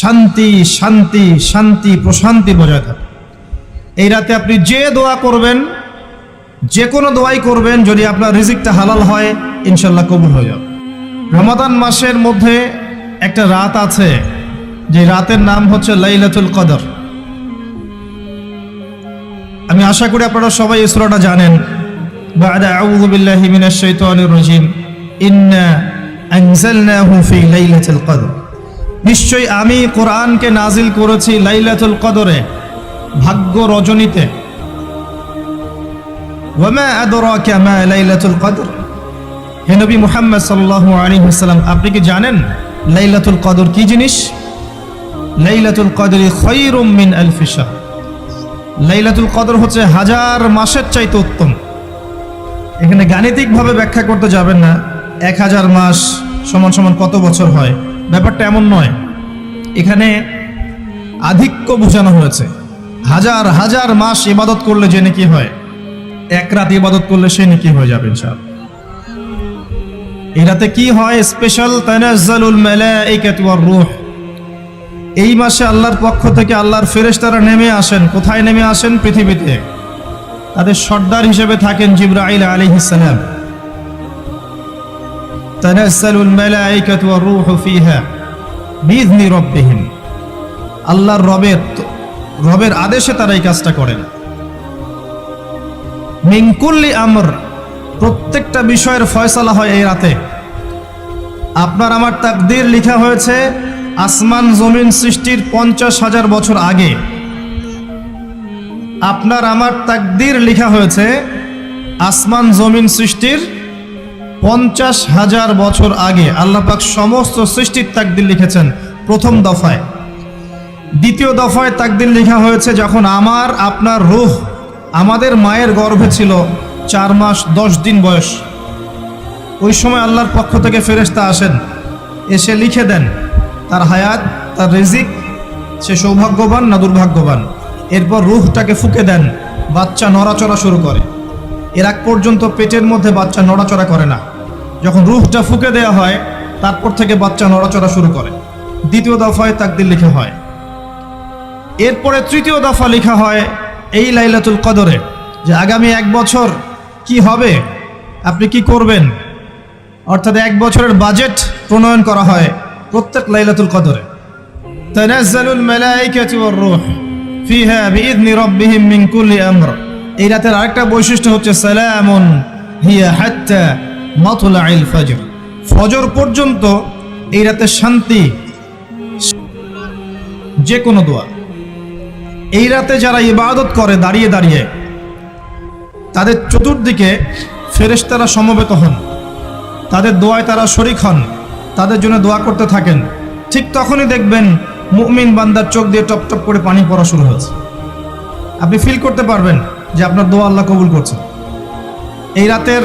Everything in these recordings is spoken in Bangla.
শান্তি শান্তি শান্তি, প্রশান্তি বজায় থাকে। এই রাতে আপনি যে দোয়া করবেন, যে কোনো দোয়াই করবেন, যদি আপনার রিজিকটা হালাল হয় ইনশাল্লাহ কবুল হয়ে যাবে। রমাদান মাসের মধ্যে একটা রাত আছে, যে রাতের নাম হচ্ছে লাইলাতুল কদর। আমি আশা করি আপনারা সবাই ইসরোটা জানেন। বা আউযু ফি কদর। নিশ্চয়ই আমি কোরআনকে নাজিল করেছি লাইলাতুল কদরে, ভাগ্য রজনীতে। লাইলাতুল কদর। হে নবী মুহাম্মদ সাল্লাল্লাহু আলাইহি ওয়াসাল্লাম, আপনি কি জানেন লাইলাতুল কদর কি জিনিস? লাইলাতুল কদরি খায়রুম মিন লাইলাতুল কদর হচ্ছে হাজার মাসের চাইতে উত্তম। এখানে গাণিতিকভাবে ব্যাখ্যা করতে যাবেন না, এক হাজার মাস সমান সমান কত বছর হয়? ব্যাপারটা এমন নয়। এখানে আধিক্য বোঝানো হয়েছে। হাজার হাজার মাস ইবাদত করলে যে নাকি হয়, এক রাত ইবাদত করলে সে নাকি হয়ে যাবে ইনশাআল্লাহ। এই কি হয় স্পেশাল তানাজ্জালুল মালাইকাতু ওয়ার রূহ। এই মাসে আল্লাহর পক্ষ থেকে আল্লাহর ফেরেশতারা নেমে আসেন। কোথায় নেমে আসেন? পৃথিবীতে। তাদের সর্দার হিসেবে থাকেন জিব্রাইল আলাইহিস সালাম। তানাজ্জালুল মালাইকাতু ওয়ার রূহু ফিহা বিইذনি রাব্বিহিম আল্লাহর রবের রবের আদেশে তারা এই কাজটা করেন মিনকুল্লি আমর, প্রত্যেকটা বিষয়ের ফয়সালা হয় এই রাতে। আপনার আমার তাকদির লেখা হয়েছে, আসমান জমিন সৃষ্টির পঞ্চাশ হাজার বছর আগে। আপনার আমার তাকদির লেখা হয়েছে, আসমান জমিন সৃষ্টির পঞ্চাশ হাজার বছর আগে আল্লাহ পাক সমস্ত সৃষ্টির তাকদির লিখেছেন প্রথম দফায়। দ্বিতীয় দফায় তাকদির লেখা হয়েছে যখন আমার, আপনার রুহ, আমাদের মায়ের গর্ভে ছিল চার মাস দশ দিন বয়স। ওই সময় আল্লাহর পক্ষ থেকে ফেরেশতা আসেন, এসে লিখে দেন, তার হায়াত, তার রিজিক, সে সৌভাগ্যবান না দুর্ভাগ্যবান? এরপর রুহটাকে ফুকে দেন, বাচ্চা নড়াচড়া শুরু করে। এর আগ পর্যন্ত পেটের মধ্যে বাচ্চা নড়াচড়া করে না। যখন রুহটা ফুকে দেওয়া হয়, তারপর থেকে বাচ্চা নড়াচড়া শুরু করে। দ্বিতীয় দফায় তাকদির লেখা হয়। এরপরে তৃতীয় দফা লেখা হয় এই লাইলাতুল কদরে যে আগামী এক বছর কি হবে? আপনি কি করবেন? অর্থাৎ এক বছরের বাজেট প্রণয়ন করা হয় প্রত্যেক লাইলাতুল কদরে। তানাজ্জালুল মালাইকাতু ওয়ার রূহ ফিহা বিইذনি রাব্বিহিম মিন কুল্লি আমর। এই রাতের আরেকটা বৈশিষ্ট্য হচ্ছে সালামুন, হিয়া হাত্তা মাতলাইল ফজর। ফজর পর্যন্ত এই রাতে শান্তি যে কোনো দোয়া। এই রাতে যারা ইবাদত করে দাঁড়িয়ে দাঁড়িয়ে, তাদের চতুর্দিকে ফেরেশতারা সমবেত হন। তাদের দোয়ায় তারা শরিক হন, তাদের জন্য দোয়া করতে থাকেন। ঠিক তখনই দেখবেন মুমিন বান্দার চোখ দিয়ে টপ টপ করে পানি পড়া শুরু হয়েছে। আপনি ফিল করতে পারবেন যে আপনার দোয়া আল্লাহ কবুল করছে। এই রাতের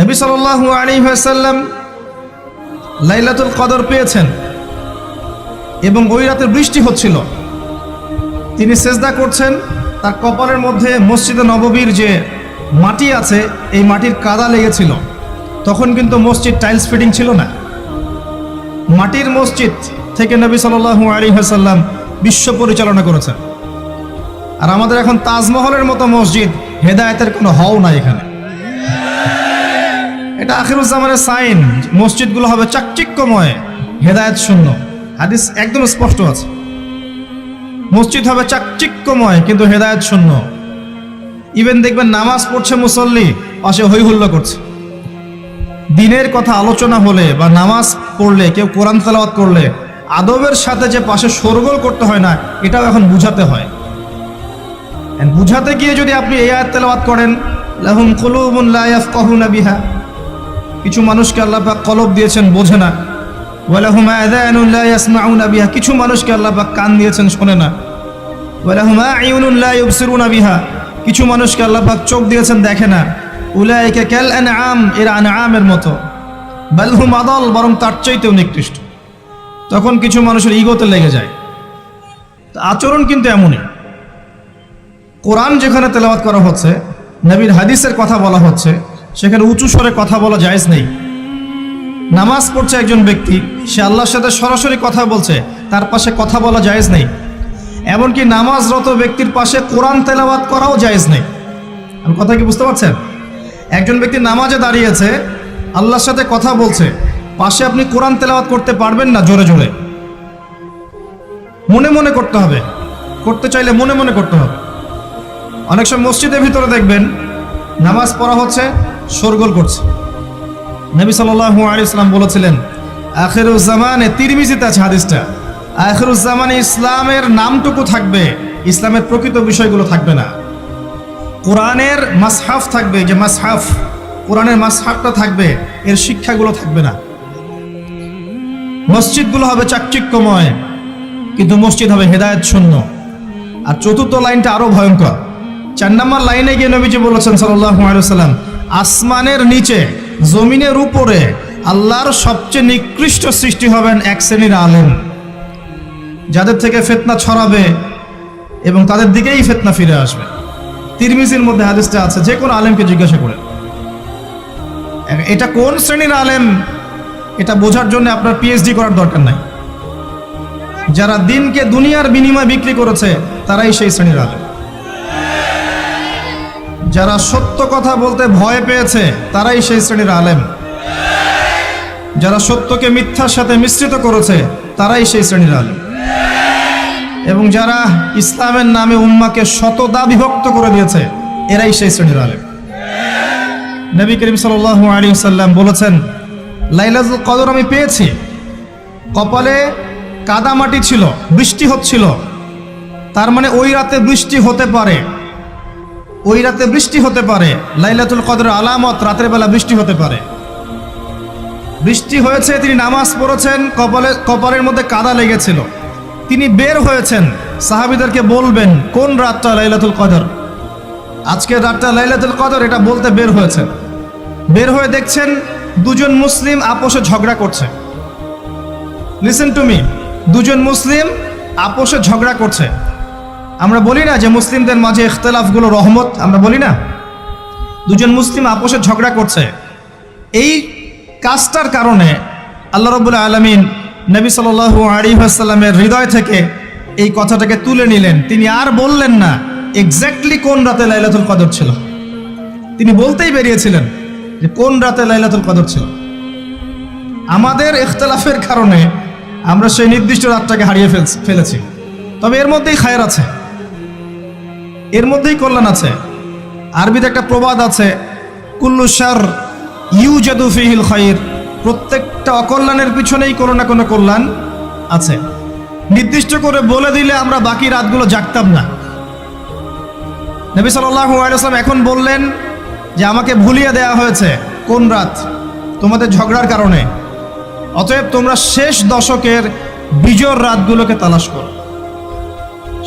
নবী সাল্লাল্লাহু আলাইহি ওয়াসাল্লাম লাইলাতুল কদর পেয়েছেন এবং ওই রাতে বৃষ্টি হচ্ছিল। তিনি সেজদা করছেন, তার কপালের মধ্যে মসজিদে নববীর যে মাটি আছে, এই মাটির কাদা লেগেছিল। তখন কিন্তু মসজিদ টাইলস ফিটিং ছিল না। মাটির মসজিদ থেকে নবী সাল্লাল্লাহু আলাইহি ওয়াসাল্লাম বিশ্ব পরিচালনা করেছেন। আর আমাদের এখন তাজমহলের মতো মসজিদ, হেদায়েতের কোনো হও নাই এখানে। এটা আখিরুজ্জামানের সাইন। মসজিদগুলো হবে চাকচিক্যময়। হেদায়েত শূন্য। হাদিস একদম স্পষ্ট আছে। মসজিদ হবে চাকচিক্যময়, কিন্তু হেদায়েত শূন্য। ইভেন দেখবেন নামাজ পড়ছে মুসল্লি পাশে হই হুল্লা করছে। দিনের কথা আলোচনা হলে বা নামাজ পড়লে, কেউ কোরআন তেলাওয়াত করলে, আদবের সাথে যে পাশে শোরগোল করতে হয় না, এটাও এখন বুঝাতে হয়। বুঝাতে গিয়ে যদি আপনি এই আয়াত তেলাওয়াত করেন, লাহুম কুলুবুন লা ইয়াফকাহুনা বিহা। কিছু মানুষকে আল্লাহ পাক কলব দিয়েছেন, বোঝে না। ওয়ালাহুম আযানুন লা ইয়াসমাউনা বিহা। কিছু মানুষকে আল্লাহ পাক কান দিয়েছেন, শোনে না। ওয়ালাহুম আ'ইউনুন লা ইউবসিরুনা বিহা। কিছু মানুষকে আল্লাহ পাক চোখ দিয়েছেন, দেখে না। উলাইকা কাল আনআম, এরা আনআমের মতো। বাল হুম আদাল, বরং তার চাইতেও নিকৃষ্ট। তখন কিছু মানুষের ইগোতে লেগে যায়। আচরণ কিন্তু এমনই। কোরআন যেখানে তেলাওয়াত করা হচ্ছে, নবীর হাদিসের কথা বলা হচ্ছে সেখানে উঁচু স্বরে কথা বলা জায়েজ নেই। নামাজ পড়ছে একজন ব্যক্তি, সে আল্লাহর সাথে সরাসরি কথা বলছে, তার পাশে কথা বলা জায়েজ নেই। এমনকি নামাজরত ব্যক্তির পাশে কোরআন তেলাওয়াত করাও জায়েজ নেই। আমি কথা কি বুঝতে পারছেন? একজন ব্যক্তি নামাজে দাঁড়িয়েছে, আল্লাহর সাথে কথা বলছে, পাশে আপনি কোরআন তেলাওয়াত করতে পারবেন না জোরে জোরে। মনে মনে করতে হবে, করতে চাইলে মনে মনে করতে হবে। অনেক সময় মসজিদের ভিতরে দেখবেন, নামাজ পড়া হচ্ছে শোরগোল করছে। নবী সাল্লাল্লাহু আলাইহি সাল্লাম বলেছিলেন আখিরুজ্জামানে তিরমিজিতে আছে হাদিসটা। আখিরুজ্জামানে ইসলামের নামটুকু থাকবে, ইসলামের প্রকৃত বিষয়গুলো থাকবে না। কোরআনের মাসহাফ থাকবে, যে মাসহাফ, কোরআনের মাসহাফটা থাকবে, এর শিক্ষাগুলো থাকবে না। মসজিদগুলো হবে চাকচিক্যময়, কিন্তু মসজিদ হবে হেদায়েত শূন্য আর চতুর্থ লাইনটা আরও ভয়ঙ্কর। চার নম্বর লাইনে গিয়ে নবীজি বলেছেন সাল্লাহ সাল্লাম আসমানের নিচে, জমিনের উপরে আল্লাহর সবচেয়ে নিকৃষ্ট সৃষ্টি হবেন এক শ্রেণির আলেম। যাদের থেকে ফেতনা ছড়াবে এবং তাদের দিকেই ফেতনা ফিরে আসবে। তিরমিজির মধ্যে হাদিসটা আছে, যে কোনো আলেমকে জিজ্ঞাসা করে এটা কোন শ্রেণির আলেম? এটা বোঝার জন্য আপনার পিএইচডি করার দরকার নাই। যারা দিনকে দুনিয়ার বিনিময়ে বিক্রি করেছে, তারাই সেই শ্রেণির আলেম। যারা সত্য কথা বলতে ভয় পেয়েছে, তারাই সেই শ্রেণির আলেম। যারা সত্যকে মিথ্যার সাথে মিশ্রিত করেছে, তারাই সেই শ্রেণির আলেম। এবং যারা ইসলামের নামে উম্মাকে শতদা বিভক্ত করে দিয়েছে, এরাই সেই শ্রেণির আলেম। নবী করিম সাল আলী সাল্লাম বলেছেন, লাইলাতুল কদর আমি পেয়েছি। কপালে কাদা মাটি ছিল, বৃষ্টি হচ্ছিল। তার মানে ওই রাতে বৃষ্টি হতে পারে। ওই রাতে বৃষ্টি হতে পারে। লাইলাতুল কদর আলামত রাতের বেলা বৃষ্টি হতে পারে। বৃষ্টি হয়েছে, তিনি নামাজ পড়েছেন, কপালে, কপালের মধ্যে কাদা লেগেছিল। তিনি বের হয়েছেন। সাহাবিদেরকে বলবেন, কোন রাতটা লাইলাতুল কদর? আজকের রাতটা লাইলাতুল কদর, এটা বলতে বের হয়েছেন। বের হয়ে দেখছেন, দুজন মুসলিম আপোষে ঝগড়া করছে। লিসেন টু মি দুজন মুসলিম আপোষে ঝগড়া করছে। আমরা বলি না যে মুসলিমদের মাঝে ইখতলাফগুলো রহমত, আমরা বলি না। দুজন মুসলিম আপোষে ঝগড়া করছে। এই কাজটার কারণে আল্লাহ রবুল্লা আলমিন নবী সাল আলী আসাল্লামের হৃদয় থেকে এই কথাটাকে তুলে নিলেন। তিনি আর বললেন না এক্স্যাক্টলি কোন রাতে লাইলাতুল কদর ছিল। তিনি বলতেই বেরিয়েছিলেন যে কোন রাতে লাইলাতুল কদর ছিল। আমাদের ইখতলাফের কারণে আমরা সেই নির্দিষ্ট রাতটাকে হারিয়ে ফেলেছি। তবে এর মধ্যেই খায়ের আছে। এর মধ্যেই কল্যাণ আছে। আরবিতে একটা প্রবাদ আছে, কুল্লু সার ইউ জাদুফিহিল খাইর প্রত্যেকটা অকল্যাণের পিছনেই কোনো না কোনো কল্যাণ আছে। নির্দিষ্ট করে বলে দিলে আমরা বাকি রাতগুলো জাগতাম না। নবী সাল্লাম এখন বললেন যে, আমাকে ভুলিয়ে দেয়া হয়েছে কোন রাত? তোমাদের ঝগড়ার কারণে। অতএব তোমরা শেষ দশকের বিজয় রাতগুলোকে তালাশ করো।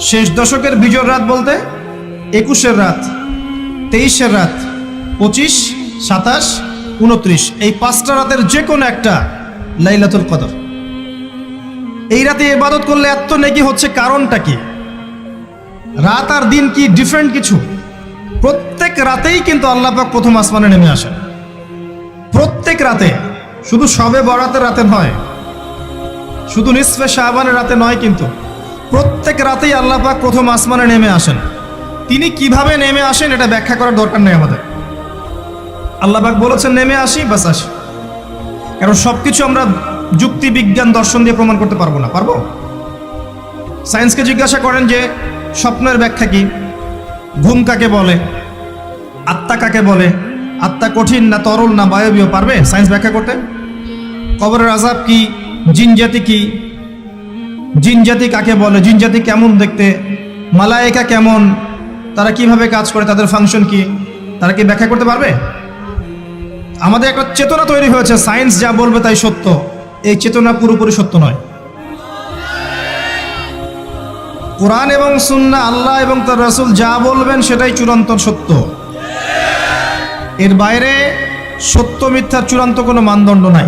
শেষ দশকের বিজয় রাত বলতে একুশের রাত, তেইশের রাত, পঁচিশ, সাতাশ, উনত্রিশ, এই পাঁচটা রাতের যে কোনো একটা লাইলাতুল কদর। এই রাতে ইবাদত করলে এত নেকি হচ্ছে কারণটা কি? রাত আর দিন কি ডিফারেন্ট কিছু? প্রত্যেক রাতেই কিন্তু আল্লাপাক প্রথম আসমানে নেমে আসেন। প্রত্যেক রাতে, শুধু সবে বরাতের রাতে নয়, শুধু নিসফে শাহবানের রাতে নয় কিন্তু প্রত্যেক রাতেই আল্লাপাক প্রথম আসমানে নেমে আসেন। তিনি কীভাবে নেমে আসেন এটা ব্যাখ্যা করার দরকার নেই আমাদের। আল্লাহবাক বলেছেন, নেমে আসি বাস আসি। কারণ সব কিছু আমরা যুক্তি, বিজ্ঞান, দর্শন দিয়ে প্রমাণ করতে পারব না, পারব? সায়েন্সকে জিজ্ঞাসা করেন যে, স্বপ্নের ব্যাখ্যা কি? ঘুম কাকে বলে? আত্মা কাকে বলে? আত্মা কঠিন না তরল না বায়বীয়, পারবে? সায়েন্স ব্যাখ্যা করতে? কবরের আজাব কি? জিন জাতি কি? জিন জাতি কাকে বলে? জিন জাতি কেমন দেখতে? মালায়েকা কেমন? তারা কীভাবে কাজ করে, তাদের ফাংশন কি? তারা কি ব্যাখ্যা করতে পারবে? আমাদের একটা চেতনা তৈরি হয়েছে সায়েন্স যা বলবে তাই সত্য। এই চেতনা পুরোপুরি সত্য নয়। কোরআন এবং সুন্না আল্লাহ এবং তার রাসূল যা বলবেন সেটাই চূড়ান্ত সত্য। এর বাইরে সত্য মিথ্যার চূড়ান্ত কোনো মানদণ্ড নাই।